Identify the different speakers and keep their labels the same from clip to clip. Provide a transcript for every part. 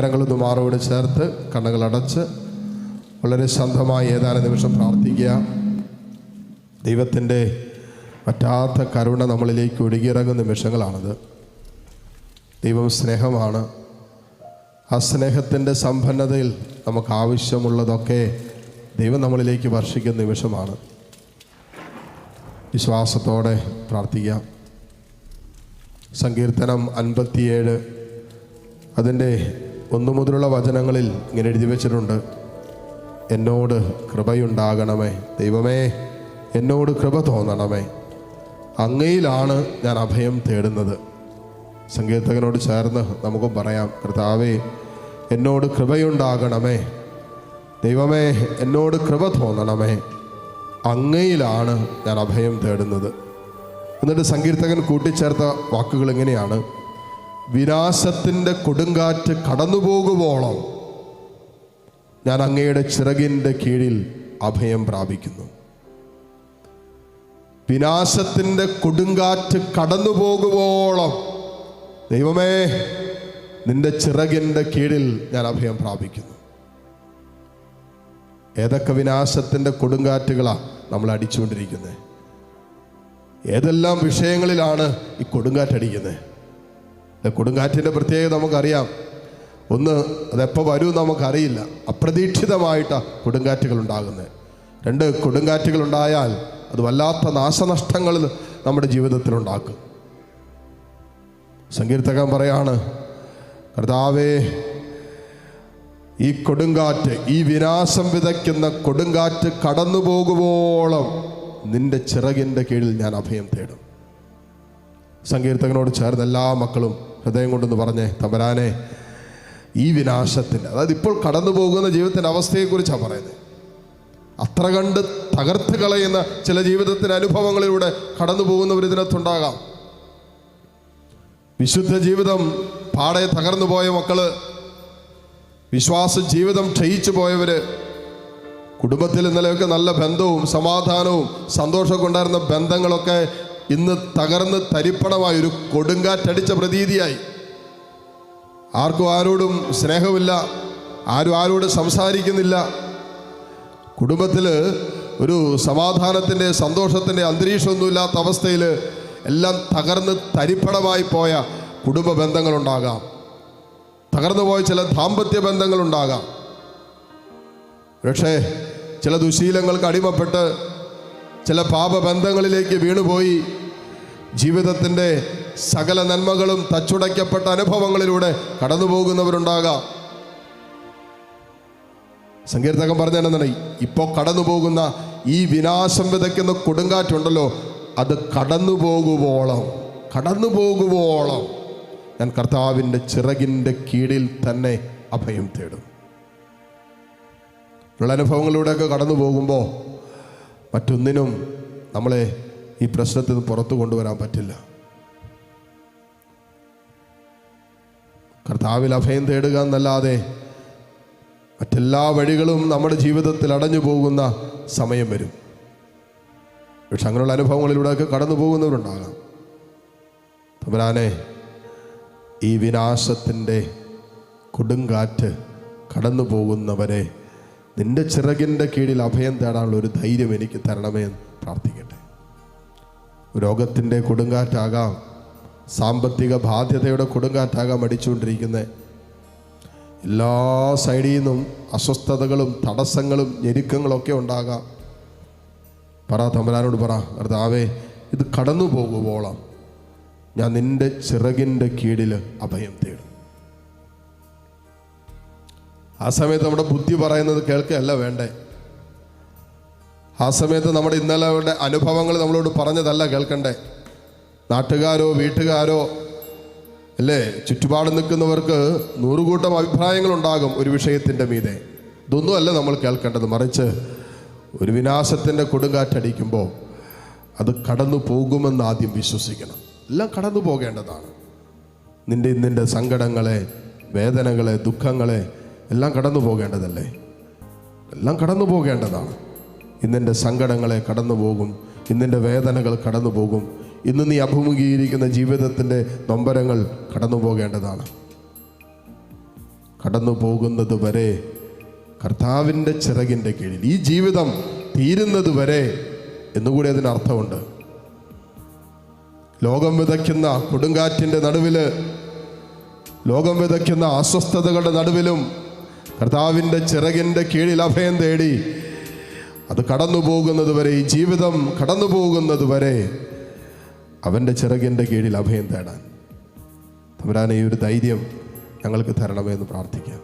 Speaker 1: കരങ്ങളൊന്ന് മാറോട് ചേർത്ത് കണ്ണുകൾ അടച്ച് വളരെ ശാന്തമായി ഏതാനും നിമിഷം പ്രാർത്ഥിക്കുക. ദൈവത്തിന്റെ പറ്റാത്ത കരുണ നമ്മളിലേക്ക് ഒഴുകിയിറങ്ങുന്ന നിമിഷങ്ങളാണത്. ദൈവം സ്നേഹമാണ്. ആ സ്നേഹത്തിന്റെ സമ്പന്നതയിൽ നമുക്ക് ആവശ്യമുള്ളതൊക്കെ ദൈവം നമ്മളിലേക്ക് വർഷിക്കുന്ന നിമിഷമാണ്. വിശ്വാസത്തോടെ പ്രാർത്ഥിക്കാം സങ്കീർത്തനം അൻപത്തിയേഴ് അതിന്റെ ഒന്നു മുതലുള്ള വചനങ്ങളിൽ ഇങ്ങനെ എഴുതി വെച്ചിട്ടുണ്ട്. എന്നോട് കൃപയുണ്ടാകണമേ ദൈവമേ എന്നോട് കൃപ തോന്നണമേ. അങ്ങയിലാണ് ഞാൻ അഭയം തേടുന്നത്. സങ്കീർത്തകനോട് ചേർന്ന് നമുക്ക് പറയാം കർത്താവേ എന്നോട് കൃപയുണ്ടാകണമേ. ദൈവമേ എന്നോട് കൃപ തോന്നണമേ. അങ്ങയിലാണ് ഞാൻ അഭയം തേടുന്നത്. എന്നിട്ട് സങ്കീർത്തകൻ കൂട്ടിച്ചേർത്ത വാക്കുകൾ എങ്ങനെയാണ് വിനാശത്തിന്റെ കൊടുങ്കാറ്റ് കടന്നു പോകുവോളം ഞാൻ അങ്ങയുടെ ചിറകിന്റെ കീഴിൽ അഭയം പ്രാപിക്കുന്നു. വിനാശത്തിന്റെ കൊടുങ്കാറ്റ് കടന്നു പോകുവോളം ദൈവമേ നിന്റെ ചിറകിന്റെ കീഴിൽ ഞാൻ അഭയം പ്രാപിക്കുന്നു. ഏതൊക്കെ വിനാശത്തിന്റെ കൊടുങ്കാറ്റുകളാണ് നമ്മൾ അടിച്ചുകൊണ്ടിരിക്കുന്നത്? ഏതെല്ലാം വിഷയങ്ങളിലാണ് ഈ കൊടുങ്കാറ്റടിക്കുന്നത്? കൊടുങ്കാറ്റിന്റെ പ്രത്യേകത നമുക്കറിയാം. ഒന്ന് അതെപ്പോൾ വരും നമുക്കറിയില്ല. അപ്രതീക്ഷിതമായിട്ടാണ് കൊടുങ്കാറ്റുകൾ ഉണ്ടാകുന്നത് രണ്ട് കൊടുങ്കാറ്റുകൾ ഉണ്ടായാൽ അത് വല്ലാത്ത നാശനഷ്ടങ്ങൾ നമ്മുടെ ജീവിതത്തിൽ ഉണ്ടാക്കും സങ്കീർത്തകൻ പറയാണ് കർത്താവേ ഈ കൊടുങ്കാറ്റ് ഈ വിനാശം വിതയ്ക്കുന്ന കൊടുങ്കാറ്റ് കടന്നു പോകുമ്പോളം നിന്റെ ചിറകിന്റെ കീഴിൽ ഞാൻ അഭയം തേടും. സങ്കീർത്തകനോട് ചേർന്ന് എല്ലാ മക്കളും ഹൃദയം കൊണ്ടെന്ന് പറഞ്ഞേ തമ്പരാനെ ഈ വിനാശത്തിന്റെ അതായത് ഇപ്പോൾ കടന്നു പോകുന്ന ജീവിതത്തിന്റെ അവസ്ഥയെക്കുറിച്ചാണ് പറയുന്നത്. അത്ര കണ്ട് തകർത്ത് കളയുന്ന ചില ജീവിതത്തിന്റെ അനുഭവങ്ങളിലൂടെ കടന്നു പോകുന്നവർ ഇതിനകത്തുണ്ടാകാം വിശുദ്ധ ജീവിതം പാടെ തകർന്നു പോയ മക്കൾ വിശ്വാസ ജീവിതം ക്ഷയിച്ചു പോയവര് കുടുംബത്തിൽ ഇന്നലെയൊക്കെ നല്ല ബന്ധവും സമാധാനവും സന്തോഷമൊക്കെ ഉണ്ടായിരുന്ന ബന്ധങ്ങളൊക്കെ ഇന്ന് തകർന്ന് തരിപ്പണമായി ഒരു കൊടുങ്കാറ്റടിച്ച പ്രതീതിയായി. ആർക്കും ആരോടും സ്നേഹമില്ല ആരും ആരോട് സംസാരിക്കുന്നില്ല. കുടുംബത്തിൽ ഒരു സമാധാനത്തിന്റെ സന്തോഷത്തിന്റെ അന്തരീക്ഷമൊന്നുമില്ലാത്ത അവസ്ഥയിൽ എല്ലാം തകർന്ന് തരിപ്പണമായി പോയ കുടുംബ ബന്ധങ്ങളുണ്ടാകാം. തകർന്നു പോയ ചില ദാമ്പത്യ ബന്ധങ്ങളുണ്ടാകാം. പക്ഷേ ചില ദുശീലങ്ങൾക്ക് അടിമപ്പെട്ട് ചില പാപബന്ധങ്ങളിലേക്ക് വീണുപോയി. ജീവിതത്തിന്റെ സകല നന്മകളും തച്ചുടയ്ക്കപ്പെട്ട അനുഭവങ്ങളിലൂടെ കടന്നു പോകുന്നവരുണ്ടാകാം സങ്കീർത്തകം പറഞ്ഞെന്നാണ് ഇപ്പോൾ കടന്നു പോകുന്ന ഈ വിനാശം വിതയ്ക്കുന്ന കൊടുങ്കാറ്റുണ്ടല്ലോ അത് കടന്നു പോകുവോളം കടന്നു പോകുവോളം ഞാൻ കർത്താവിന്റെ ചിറകിന്റെ കീഴിൽ തന്നെ അഭയം തേടും. ഉള്ള അനുഭവങ്ങളിലൂടെയൊക്കെ കടന്നു പോകുമ്പോൾ മറ്റൊന്നിനും നമ്മളെ ഈ പ്രശ്നത്തിൽ നിന്ന് പുറത്തു കൊണ്ടുവരാൻ പറ്റില്ല. കർത്താവിൽ അഭയം തേടുക എന്നല്ലാതെ മറ്റെല്ലാ വഴികളും നമ്മുടെ ജീവിതത്തിൽ അടഞ്ഞു പോകുന്ന സമയം വരും. പക്ഷെ അങ്ങനെയുള്ള അനുഭവങ്ങളിലൂടെയൊക്കെ കടന്നു പോകുന്നവരുണ്ടാകാം. തമ്പുരാനെ ഈ വിനാശത്തിന്റെ കൊടുങ്കാറ്റ് കടന്നു പോകുന്നവരെ നിന്റെ ചിറകിന്റെ കീഴിൽ അഭയം തേടാനുള്ള ഒരു ധൈര്യം എനിക്ക് തരണമേ എന്ന് പ്രാർത്ഥിക്കട്ടെ. രോഗത്തിന്റെ കൊടുങ്കാറ്റാകാം സാമ്പത്തിക ബാധ്യതയുടെ കൊടുങ്കാറ്റാകാം അടിച്ചുകൊണ്ടിരിക്കുന്നത് എല്ലാ സൈഡിൽ നിന്നും അസ്വസ്ഥതകളും തടസ്സങ്ങളും ഞെരുക്കങ്ങളൊക്കെ ഉണ്ടാകാം. പറ തമ്പരാനോട് പറ കർത്താവേ ഇത് കടന്നു പോകുവോളം ഞാൻ നിന്റെ ചിറകിന്റെ കീഴിൽ അഭയം തേടും ആ സമയത്ത് നമ്മുടെ ബുദ്ധി പറയുന്നത് കേൾക്കുകയല്ല വേണ്ടേ? ആ സമയത്ത് നമ്മുടെ ഇന്നലെ അനുഭവങ്ങൾ നമ്മളോട് പറഞ്ഞതല്ല കേൾക്കണ്ടേ? നാട്ടുകാരോ വീട്ടുകാരോ അല്ലേ? ചുറ്റുപാട് നിൽക്കുന്നവർക്ക് നൂറുകൂട്ടം അഭിപ്രായങ്ങളുണ്ടാകും ഒരു വിഷയത്തിന്റെ മീതെ. ഇതൊന്നുമല്ല നമ്മൾ കേൾക്കേണ്ടത്. മറിച്ച് ഒരു വിനാശത്തിന്റെ കൊടുങ്കാറ്റടിക്കുമ്പോൾ അത് കടന്നു പോകുമെന്ന് ആദ്യം വിശ്വസിക്കണം. എല്ലാം കടന്നു പോകേണ്ടതാണ്. നിന്റെ ഇന്നിന്റെ സങ്കടങ്ങളെ വേദനകളെ ദുഃഖങ്ങളെ എല്ലാം കടന്നു പോകേണ്ടതല്ലേ? എല്ലാം കടന്നു പോകേണ്ടതാണ്. ഇന്നെന്റെ സങ്കടങ്ങളെ കടന്നു പോകും. ഇന്നെന്റെ വേദനകൾ കടന്നു പോകും. ഇന്ന് നീ അഭിമുഖീകരിക്കുന്ന ജീവിതത്തിന്റെ നൊമ്പരങ്ങൾ കടന്നു പോകേണ്ടതാണ്. കടന്നു പോകുന്നത് വരെ കർത്താവിന്റെ ചിറകിന്റെ കീഴിൽ ഈ ജീവിതം തീരുന്നത് വരെ എന്നുകൂടി അതിനർത്ഥമുണ്ട് ലോകം വിതയ്ക്കുന്ന കൊടുങ്കാറ്റിന്റെ നടുവിൽ ലോകം വിതയ്ക്കുന്ന അസ്വസ്ഥതകളുടെ നടുവിലും കർത്താവിന്റെ ചിറകിന്റെ കീഴിൽ അഭയം തേടി അത് കടന്നു പോകുന്നത് വരെ ഈ ജീവിതം കടന്നു പോകുന്നത് വരെ അവന്റെ ചിറകിന്റെ കീഴിൽ അഭയം തേടാൻ. തമ്പുരാനെ ഈ ഒരു ധൈര്യം ഞങ്ങൾക്ക് തരണമേ എന്ന് പ്രാർത്ഥിക്കാം.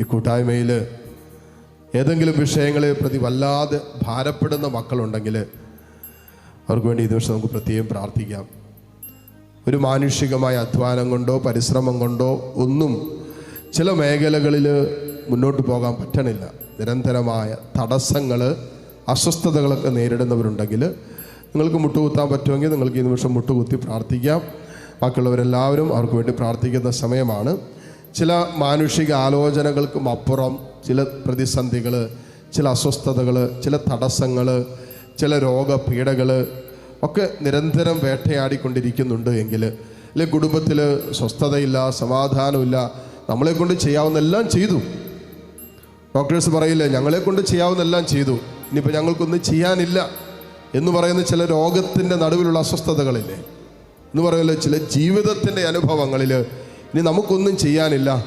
Speaker 1: ഈ കൂട്ടായ്മയിൽ ഏതെങ്കിലും വിഷയങ്ങളെ പ്രതി വല്ലാതെ ഭാരപ്പെടുന്ന മക്കളുണ്ടെങ്കിൽ അവർക്ക് വേണ്ടി ഈ ദിവസം നമുക്ക് പ്രത്യേകം പ്രാർത്ഥിക്കാം. ഒരു മാനുഷികമായ അധ്വാനം കൊണ്ടോ പരിശ്രമം കൊണ്ടോ ഒന്നും ചില മേഖലകളിൽ മുന്നോട്ട് പോകാൻ പറ്റണില്ല. നിരന്തരമായ തടസ്സങ്ങൾ അസ്വസ്ഥതകളൊക്കെ നേരിടുന്നവരുണ്ടെങ്കിൽ നിങ്ങൾക്ക് മുട്ടുകുത്താൻ പറ്റുമെങ്കിൽ നിങ്ങൾക്ക് ഈ നിമിഷം മുട്ടുകുത്തി പ്രാർത്ഥിക്കാം. ബാക്കിയുള്ളവരെല്ലാവരും അവർക്ക് വേണ്ടി പ്രാർത്ഥിക്കുന്ന സമയമാണ്. ചില മാനുഷിക ആലോചനകൾക്കും അപ്പുറം ചില പ്രതിസന്ധികൾ ചില അസ്വസ്ഥതകൾ ചില തടസ്സങ്ങൾ ചില രോഗപീഠകൾ ഒക്കെ നിരന്തരം വേട്ടയാടിക്കൊണ്ടിരിക്കുന്നുണ്ട് എങ്കിൽ അല്ലെ കുടുംബത്തിൽ സ്വസ്ഥതയില്ല സമാധാനമില്ല നമ്മളെ കൊണ്ട് ചെയ്യാവുന്ന എല്ലാം ചെയ്തു. ഡോക്ടേഴ്സ് പറയില്ലേ ഞങ്ങളെ കൊണ്ട് ചെയ്യാവുന്നെല്ലാം ചെയ്തു. ഇനിയിപ്പോൾ ഞങ്ങൾക്കൊന്നും ചെയ്യാനില്ല എന്ന് പറയുന്ന ചില രോഗത്തിന്റെ നടുവിലുള്ള അസ്വസ്ഥതകളില്ലേ? എന്ന് പറയുമല്ലോ ചില ജീവിതത്തിന്റെ അനുഭവങ്ങളിൽ ഇനി നമുക്കൊന്നും ചെയ്യാനില്ല.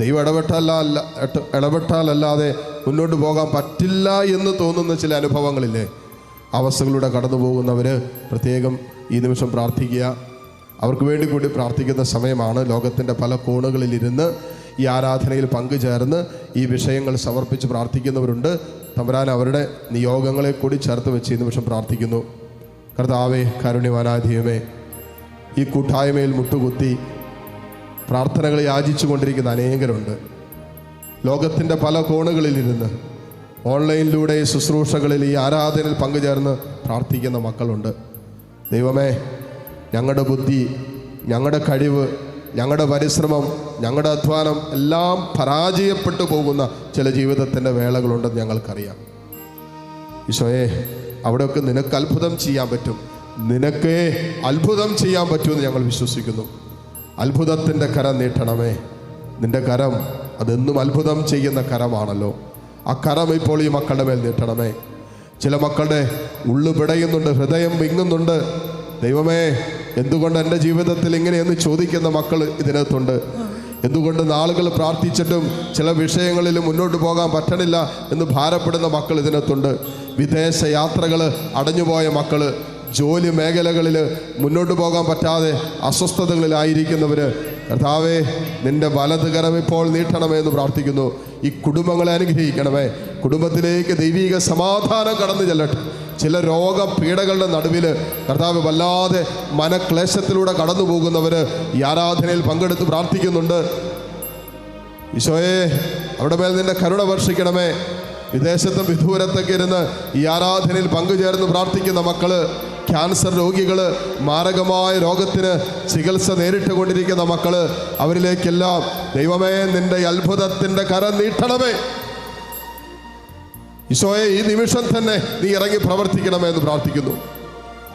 Speaker 1: ദൈവം ഇടപെട്ടാലല്ല ഇട- ഇടപെട്ടാലല്ലാതെ മുന്നോട്ട് പോകാൻ പറ്റില്ല എന്ന് തോന്നുന്ന ചില അനുഭവങ്ങളില്ലേ? അവസ്ഥകളിലൂടെ കടന്നു പോകുന്നവർ പ്രത്യേകം ഈ നിമിഷം പ്രാർത്ഥിക്കുക. അവർക്ക് വേണ്ടി കൂടി പ്രാർത്ഥിക്കുന്ന സമയമാണ് ലോകത്തിന്റെ പല കോണുകളിലിരുന്ന് ഈ ആരാധനയിൽ പങ്കുചേർന്ന് ഈ വിഷയങ്ങൾ സമർപ്പിച്ച് പ്രാർത്ഥിക്കുന്നവരുണ്ട്. തമ്പരാൻ അവരുടെ നിയോഗങ്ങളെ കൂടി ചേർത്ത് വെച്ച് ഈ നിമിഷം പ്രാർത്ഥിക്കുന്നു. കർത്താവേ കാരുണ്യവാനാധീയമേ ഈ കൂട്ടായ്മയിൽ മുട്ടുകുത്തി പ്രാർത്ഥനകൾ യാചിച്ചു കൊണ്ടിരിക്കുന്ന അനേകരുണ്ട്. ലോകത്തിന്റെ പല കോണുകളിലിരുന്ന് ഓൺലൈനിലൂടെ ശുശ്രൂഷകളിൽ ഈ ആരാധനയിൽ പങ്കുചേർന്ന് പ്രാർത്ഥിക്കുന്ന മക്കളുണ്ട്. ദൈവമേ ഞങ്ങളുടെ ബുദ്ധി ഞങ്ങളുടെ കഴിവ് ഞങ്ങളുടെ പരിശ്രമം ഞങ്ങളുടെ അധ്വാനം എല്ലാം പരാജയപ്പെട്ടു പോകുന്ന ചില ജീവിതത്തിന്റെ വേളകളുണ്ടെന്ന് ഞങ്ങൾക്കറിയാം. ഈശോയെ അവിടെയൊക്കെ നിനക്ക് അത്ഭുതം ചെയ്യാൻ പറ്റും. നിനക്കേ അത്ഭുതം ചെയ്യാൻ പറ്റുമെന്ന് ഞങ്ങൾ വിശ്വസിക്കുന്നു. അത്ഭുതത്തിന്റെ കരം നീട്ടണമേ. നിന്റെ കരം അതെന്നും അത്ഭുതം ചെയ്യുന്ന കരമാണല്ലോ. ആ കരം ഇപ്പോൾ ഈ മക്കളുടെ മേൽ നീട്ടണമേ. ചില മക്കളുടെ ഉള്ളു പിടയുന്നുണ്ട് ഹൃദയം വിങ്ങുന്നുണ്ട്. ദൈവമേ എന്തുകൊണ്ട് എന്റെ ജീവിതത്തിൽ ഇങ്ങനെയെന്ന് ചോദിക്കുന്ന മക്കൾ ഇതിനകത്തുണ്ട്? എന്തുകൊണ്ട് നാളുകൾ പ്രാർത്ഥിച്ചിട്ടും ചില വിഷയങ്ങളിൽ മുന്നോട്ട് പോകാൻ പറ്റണില്ല എന്ന് ഭാരപ്പെടുന്ന മക്കൾ ഇതിനകത്തുണ്ട്? വിദേശ യാത്രകൾ അടഞ്ഞുപോയ മക്കൾ ജോലി മേഖലകളിൽ മുന്നോട്ട് പോകാൻ പറ്റാതെ അസ്വസ്ഥതകളിലായിരിക്കുന്നവർ കർത്താവേ നിന്റെ വലത് കരം ഇപ്പോൾ നീട്ടണമേ എന്ന് പ്രാർത്ഥിക്കുന്നു. ഈ കുടുംബങ്ങളെ അനുഗ്രഹിക്കണമേ. കുടുംബത്തിലേക്ക് ദൈവിക സമാധാനം കടന്നു ചെല്ലട്ടെ. ചില രോഗപീഠകളുടെ നടുവിൽ കർത്താവ് വല്ലാതെ മനക്ലേശത്തിലൂടെ കടന്നു പോകുന്നവർ ഈ ആരാധനയിൽ പങ്കെടുത്ത് പ്രാർത്ഥിക്കുന്നുണ്ട്. ഈശോയെ അവിടെ മേൽ നിന്റെ കരുണ വർഷിക്കണമേ. വിദേശത്തും വിദൂരത്തൊക്കെ ഇരുന്ന് ഈ ആരാധനയിൽ പങ്കുചേർന്ന് പ്രാർത്ഥിക്കുന്ന മക്കൾ ക്യാൻസർ രോഗികൾ മാരകമായ രോഗത്തിന് ചികിത്സ നേരിട്ട് കൊണ്ടിരിക്കുന്ന മക്കൾ അവരിലേക്കെല്ലാം ദൈവമേ നിന്റെ അത്ഭുതത്തിന്റെ കരം നീട്ടണമേ. ഈശോയെ ഈ നിമിഷം തന്നെ നീ ഇറങ്ങി പ്രവർത്തിക്കണമേ എന്ന് പ്രാർത്ഥിക്കുന്നു.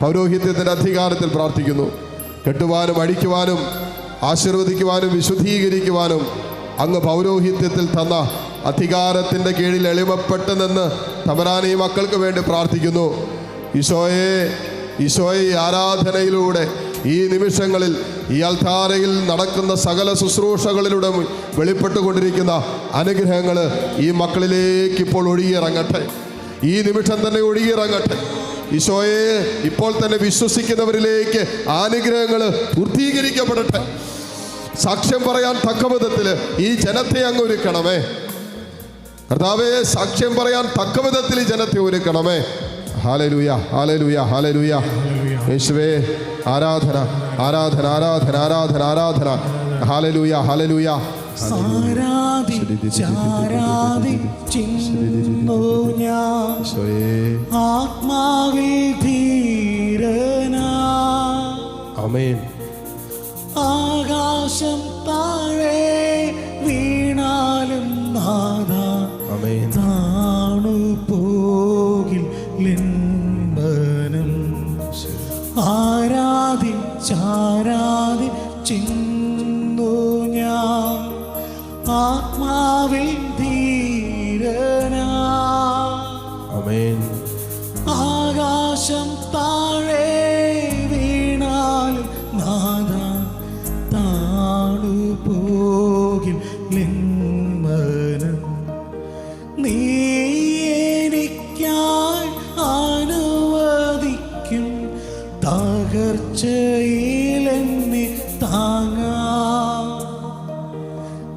Speaker 1: പൗരോഹിത്യത്തിന്റെ അധികാരത്തിൽ പ്രാർത്ഥിക്കുന്നു. കെട്ടുവാനും അടിക്കുവാനും ആശീർവദിക്കുവാനും വിശുദ്ധീകരിക്കുവാനും അങ്ങ് പൗരോഹിത്യത്തിൽ തന്ന അധികാരത്തിന്റെ കീഴിൽ എളിമപ്പെട്ട് നിന്ന് തമരാൻ ഈ മക്കൾക്ക് വേണ്ടി പ്രാർത്ഥിക്കുന്നു. ഈശോയെ ഈശോയെ ആരാധനയിലൂടെ ഈ നിമിഷങ്ങളിൽ ഈ അൽത്താരയിൽ നടക്കുന്ന സകല ശുശ്രൂഷകളിലൂടെ വെളിപ്പെട്ടുകൊണ്ടിരിക്കുന്ന അനുഗ്രഹങ്ങൾ ഈ മക്കളിലേക്ക് ഇപ്പോൾ ഒഴുകിയിറങ്ങട്ടെ. ഈ നിമിഷം തന്നെ ഒഴുകിയിറങ്ങട്ടെ. ഈശോയെ ഇപ്പോൾ തന്നെ വിശ്വസിക്കുന്നവരിലേക്ക് അനുഗ്രഹങ്ങൾ പൂർത്തീകരിക്കപ്പെടട്ടെ. സാക്ഷ്യം പറയാൻ തക്ക വിധത്തിൽ ഈ ജനത്തെ അങ്ങ് ഒരുക്കണമേ. കർത്താവേ സാക്ഷ്യം പറയാൻ തക്ക വിധത്തിൽ ജനത്തെ ഒരുക്കണമേ. ഹാലലൂയ ഹാലലൂയ ഹാലലൂയ യേശുവേ ആരാധന ആരാധന ആരാധന ആരാധന ആരാധന. ഹാലലൂയ ഹാലലൂയ
Speaker 2: ആത്മാവിൽ ധീരനാ.
Speaker 1: ആമേൻ
Speaker 2: ആകാശം ആത്മാവിൽ ധീരനാ. ആകാശം താഴെ വീണാലും നാദ താണു പോകിൽ ലിന്മനം നീ എനിക്കായി അനുവദിക്കും. തകർച്ചയിലെന്നെ താങ്ങാ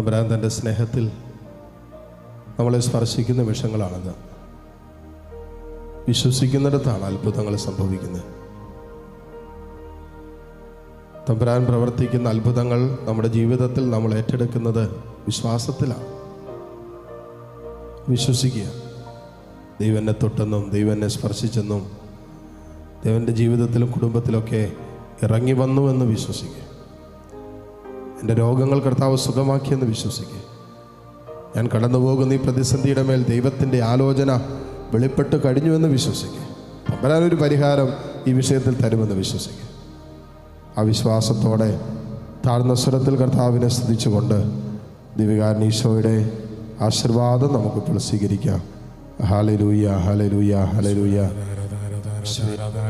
Speaker 1: തമ്പുരാൻ തന്റെ സ്നേഹത്തിൽ നമ്മളെ സ്പർശിക്കുന്ന നിമിഷങ്ങളാണെന്ന് വിശ്വസിക്കുന്നിടത്താണ് അത്ഭുതങ്ങൾ സംഭവിക്കുന്നത്. തമ്പുരാൻ പ്രവർത്തിക്കുന്ന അത്ഭുതങ്ങൾ നമ്മുടെ ജീവിതത്തിൽ നമ്മൾ ഏറ്റെടുക്കുന്നത് വിശ്വാസത്തിലാണ്. വിശ്വസിക്കുക. ദൈവനെ തൊട്ടെന്നും ദൈവനെ സ്പർശിച്ചെന്നും ദൈവന്റെ ജീവിതത്തിലും കുടുംബത്തിലൊക്കെ ഇറങ്ങി വന്നു എന്ന് വിശ്വസിക്കുക. എന്റെ രോഗങ്ങൾ കർത്താവ് സുഖമാക്കിയെന്ന് വിശ്വസിക്കുക ഞാൻ കടന്നു പോകുന്ന ഈ പ്രതിസന്ധിയുടെ മേൽ ദൈവത്തിന്റെ ആലോചന വെളിപ്പെട്ട് കഴിഞ്ഞുവെന്ന് വിശ്വസിക്കുക തമ്പരാനൊരു പരിഹാരം ഈ വിഷയത്തിൽ തരുമെന്ന് വിശ്വസിക്കുക ആ വിശ്വാസത്തോടെ താഴ്ന്ന സ്വരത്തിൽ കർത്താവിനെ സ്തുതിച്ചുകൊണ്ട് ദിവികാരൻ ഈശോയുടെ ആശീർവാദം നമുക്കിപ്പോൾ സ്വീകരിക്കാം. ഹാലലൂയ ഹലലൂയ ഹലലൂയ
Speaker 3: Hallelujah,